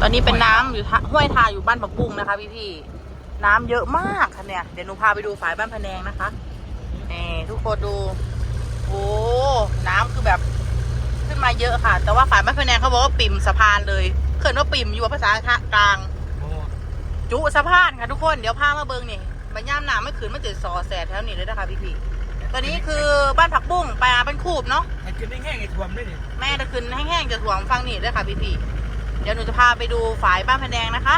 ตอนนี้เป็นน้ำอยู่ทะห้วยทาอยู่บ้านปักบุ้งนะคะพี่พี่ๆน้ำเยอะมากค่ะเนี่ย เดี๋ยวหนูพาไปดูฝายบ้านพะแนงนะคะนี่ทุกคนดู โอ้น้ำคือแบบขึ้นมาเยอะค่ะ แต่ว่าฝายบ้านพะแนงเขาบอกว่าปิ่มสะพานเลยเขินว่าปิ่มอยู่ว่าภาษากลาง โอ้จุสะพานค่ะทุกคนเดี๋ยวพามาเบิงนี่บรรยามหนาไม่ขืนไม่จืดซอแสดแถวนี้เลยนะคะพี่พี่ๆตัวนี้คือบ้านผักบุ้งปลาเป็นคูบเนาะ ให้กินได้แห้งไอ้ท่วมได้เนี่ยแม่จะขึ้นแห้งๆจะถ่วงฟังนี่ด้วยค่ะพี่พี่ๆ เดี๋ยวหนูจะพาไปดูฝายบ้านพะแนงนะคะ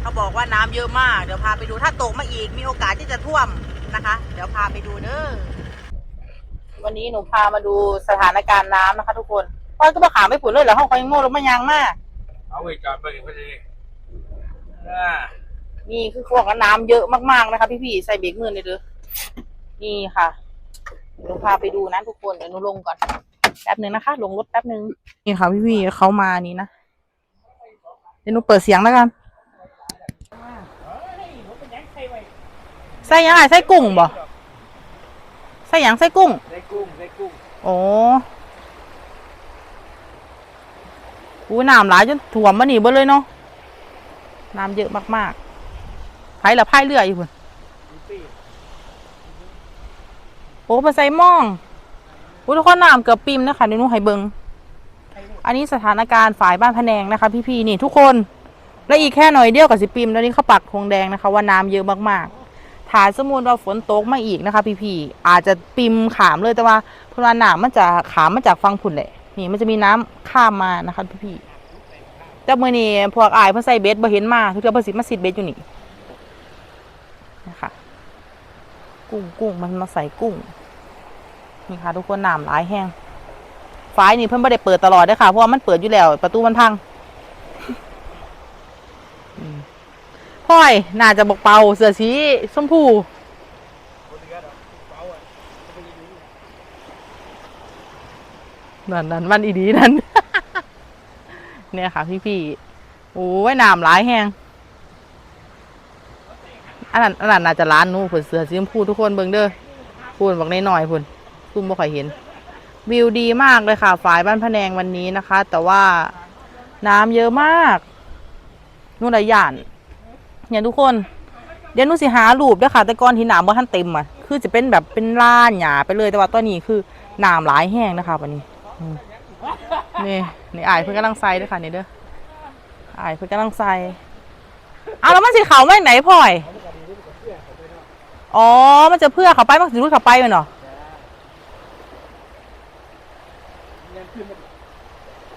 เขาบอกว่าน้ำเยอะมาก เดี๋ยวพาไปดูถ้าตกมาอีกมีโอกาสที่จะท่วมนะคะ เดี๋ยวพาไปดูเด้อวันนี้หนูพามาดูสถานการณ์น้ำนะคะ ทุกคนพ่อก็มาขามไปผุนเลยเหรอห้องคอยโง่ลงมายางมากเอาไว้จอดไปพอดีอ่านี่คือขวงน้ำเยอะมากๆนะคะ พี่ๆใส่เบรกมือเลยเด้อนี่ค่ะหนูพาไปดูนะทุกคนเดี๋ยวหนูลงก่อนแป๊บหนึ่งนะคะ ลงรถแป๊บหนึ่งนี่ค่ะพี่ๆเขามานี่นะเดี๋ยวหนูเปิดเสียงแล้วกันใส่หยังไงใส่กุ้งบ่ใส่หยังใส่กุ้งได้กุ้งได้กุ้งโอ้อู้น้ำหลายจนถ่วมมาหนีเบิดเลยเนาะน้ำเยอะมากๆไผ่ละพายเรืออยู่พุ่นดูสิโอ้มาใส่หม่องอู้ทุกคนน้ำเกือบปิมนะคะเดี๋ยวหนูให้เบิง อันนี้สถานการณ์ฝ่ายบ้านพะแนงนะคะ พี่ๆนี่ทุกคน และอีกแค่หน่อยเดียวกับสิปิมแล้วนี่เขาปักธงแดงนะคะ ว่าน้ำเยอะมากๆถ้าสมมุติว่าฝนตกมาอีกนะคะ พี่ๆอาจจะปิมขามเลยแต่ว่าเพราะว่าน้ำมันจะขามมาจากฝั่งพุ่นแหละนี่มันจะมีน้ำข้ามมานะคะ พี่ๆแต่เมื่อนี้พวกอายเพิ่นใส่เบ็ดบ่เห็นมาทุกเทื่อเพิ่นสิมาสิดเบ็ดอยู่นี่นะคะกุ้งกุ้งมันมาใส่กุ้งนี่ค่ะทุกคนน้ำหลายแห้ง ฝายนี่เพิ่นไม่ได้เปิดตลอดเด้อค่ะ เพราะว่ามันเปิดอยู่แล้ว ประตูมันพังพ่อยน่าจะบอกเป่าเสือสีชมพูนั่นนั่นมันอีดีนั่น เนี่ยค่ะพี่พี่โอ้ยน้ำหลายแห้งอันนั้นอันนั้นน่าจะร้านนู้นผุนเสือสีชมพูทุกคนเบิ่งเด้อพูนบอกน้อยๆพุ่นซุ่มบ่ค่อยเห็น วิวดีมากเลยค่ะ ฝายบ้านพะแนงวันนี้นะคะ แต่ว่าน้ำเยอะมากนู่นระยานเนี่ยทุกคน เดี๋ยวนูสิหารูปด้วยค่ะ แต่ก่อนที่น้ำว่าท่านเต็มอะคือจะเป็นแบบเป็นล้านหยาไปเลยแต่ว่าตอนนี้คือน้ำหลายแห้งนะคะวันนี้นี่นี่อายเพิ่นกำลังใส่ด้วยค่ะนี่เด้ออายเพิ่นกำลังใส่เอาแล้วมันสีขาวไม่ไหนพ่อย อ๋อ มันจะเพื่อเขาไป มันสิรู้เขาไปมันเหรอ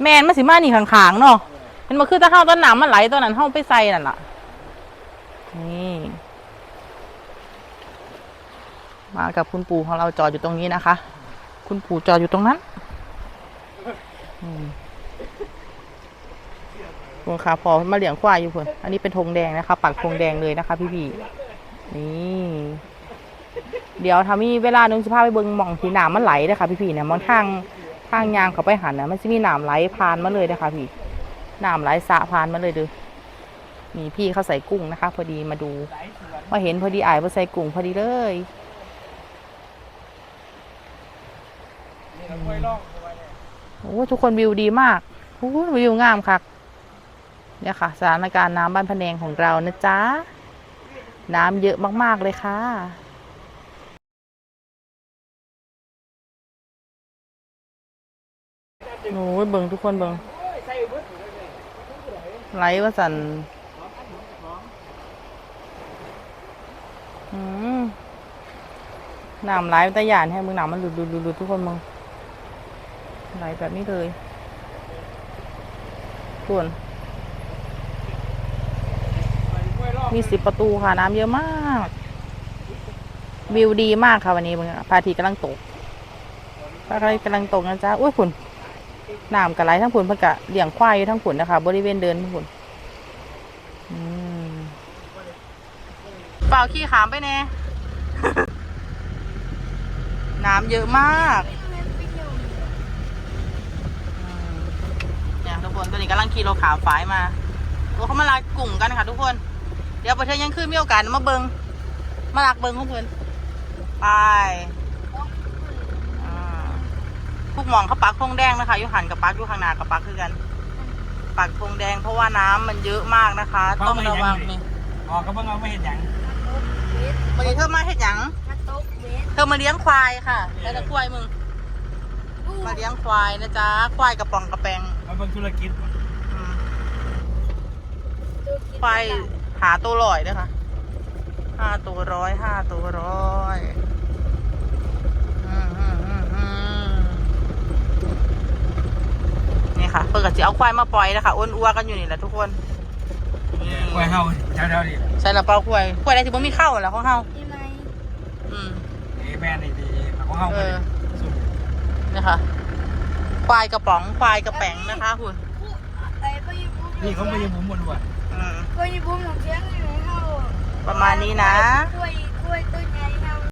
แมนมันสิมานี่ข้างๆเนาะมันมาคือถ้าเข้าต้นหน้ำมันไหลต้นนั้นเข้าไปใส่นั่นล่ะ นี่ มากับคุณปู่ของเราจอดอยู่ตรงนี้นะคะ คุณปู่จอดอยู่ตรงนั้นคุณค่ะพอมาเหลียงควายอยู่เพื่อนอันนี้เป็นธงแดงนะคะ ปักธงแดงเลยนะคะ พี่ๆนี่เดี๋ยวถ้ามีเวลานึงจะพาไปเบิ่งหม่องที่น้ำมันไหลนะคะพี่ๆเนี่ยมองทาง ทางยางเขาไปหันนะมันจะมีน้ำไหลผ่านมาเลยนะคะพี่น้ำไหลสะผ่านมาเลยเด้อมีพี่เขาใส่กุ้งนะคะ พอดีมาดูมาเห็นพอดีอายมาใส่กุ้งพอดีเลยนี่เราค่อยล่องเข้าไปเนี่ยโอ้ทุกคนวิวดีมากโอ้วิวงามค่ะเนี่ยค่ะสถานการณ์น้ำบ้านพะแนงของเรานะจ๊ะ น้ำเยอะมาก ๆ เลยค่ะ โอ้ยเบิ่งทุกคนเบิ่งใส่เบิดอยู่เลยไหลว่าสันอืมน้ำไหลเป็นตะหยานให้มึงน้ำมันหลุดหลุดหลุดลดทุกคนมึงไหลแบบนี้เลยส่วนค่อยล่องมีสิบประตูค่ะ น้ำเยอะมาก วิวดีมากค่ะวันนี้มึงพระอาทิตย์กำลังตกพระอาทิตย์กำลังตกนะจ๊ะอุ้ยฝุ่น น้ำกระไหลทั้งฝุ่นเพื่อกะเลี้ยงควายอยู่ทั้งฝุ่นนะคะ บริเวณเดินทั้งฝุ่นเปล่าขี้ขามไปแน่ น้ำเยอะมากเนี่ยทุกคนตอนนี้กำลังขี่รถขามฝายมาโอ้เขามาลากกลุ่มกันค่ะทุกคน เดี๋ยวประเทศยังขึ้นมีโอกาสมาเบิงมาลักเบิงของเพื่อนไป อ่าพวกหมองเขาปักธงแดงนะคะอยูหันกับปักอยูข้างหน้ากับปักคือกันไปปักธงแดงเพราะว่าน้ำมันเยอะมากนะคะ ต้องระวังนี่ออกก็เพิ่งเอาไม่เห็นอย่างวันนี้เธอมาเห็ดหยังมาตกเวทเธอมาเลี้ยงควายค่ะแล้วแต่ควายมึงมาเลี้ยงควายนะจ๊ะควายกระป๋องกระแปงมันเป็นธุรกิจอืมควายหาตัวลอยด้วยค่ะห้าตัวร้อยห้าตัวร้อยอืมอืมอืมอืม นี่ค่ะเพื่อนก็จะเอาควายมาปล่อยนะคะอ้วนอัวกันอยู่นี่แหละทุกคนนี่ไว้เฮาเท่าเท่าๆนี่ใช่ละเปล่าควายควายอะไรที่บ่มีเข้าแล้วของเฮาใช่ไหมอืมไอ้แม่นี่ดีของเฮาเอเลยอสุดนี่ค่ะควายกระป๋องควายกระแป๋งนะคะคุณไอ้พ่อยี่บุ้มนี่เขาไม่ยังผมหมดว่ะอืมพ่อยี่บุ้มของเสียงอยู่ในเฮาประมาณนี้นะ